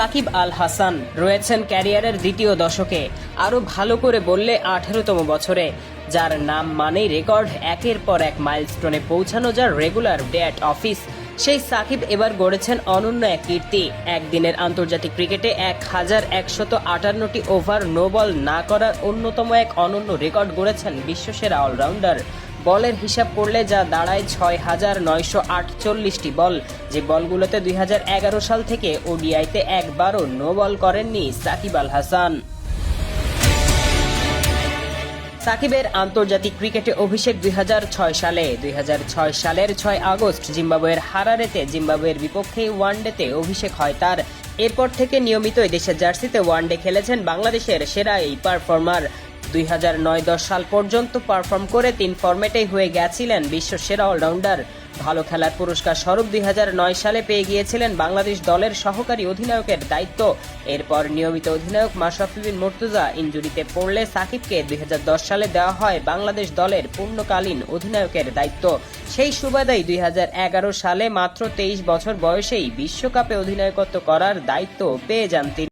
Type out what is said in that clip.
সাকিব আল হাসান রয়েছেন ক্যারিয়ারের দ্বিতীয় দশকে। আরও ভালো করে বললে আঠেরোতম বছরে, যার নাম মানেই রেকর্ড একের পর এক মাইলস্টোনে পৌঁছানো যার রেগুলার ডেট অফিস। সেই সাকিব এবার গড়েছেন অনন্য এক কীর্তি। একদিনের আন্তর্জাতিক ক্রিকেটে এক হাজার একশত আটান্নটি ওভার নো বল না করার অন্যতম এক অনন্য রেকর্ড গড়েছেন বিশ্বসেরা অলরাউন্ডার বলের হিসাব করলে যা দাঁড়ায় ছয় হাজার নয়শো আটচল্লিশটি বল, যে বলগুলোতে দুই হাজার এগারো সাল থেকে ওডিআইতে একবারও নো বল করেননি সাকিব আল হাসান। সাকিবের আন্তর্জাতিক ক্রিকেটে অভিষেক দুই হাজার ছয় সালে, দুই হাজার ছয় সালের ছয় আগস্ট জিম্বাবুয়ের হারারেতে জিম্বাবুয়ের বিপক্ষে ওয়ানডেতে অভিষেক হয় তার। এরপর থেকে নিয়মিত দেশের জার্সিতে ওয়ানডে খেলেছেন বাংলাদেশের সেরা এই পারফর্মার। দুই হাজার নয় দশ সাল পর্যন্ত পারফর্ম করে তিন ফরম্যাটেই হয়ে গেছিলেন বিশ্ব সেরা অলরাউন্ডার ভালো খেলার পুরস্কার স্বরূপ দুই হাজার নয় সালে পেয়ে গিয়েছিলেন বাংলাদেশ দলের সহকারী অধিনায়কের দায়িত্ব। এরপর নিয়মিত অধিনায়ক মাশরাফি বিন মুর্তুজা ইনজুরিতে পড়লে সাকিবকে দুই হাজার দশ সালে দেওয়া হয় বাংলাদেশ দলের পূর্ণকালীন অধিনায়কের দায়িত্ব। সেই সুবাদেই দুই হাজার এগারো সালে মাত্র তেইশ বছর বয়সেই বিশ্বকাপে অধিনায়কত্ব করার দায়িত্ব পেয়ে যান তিনি।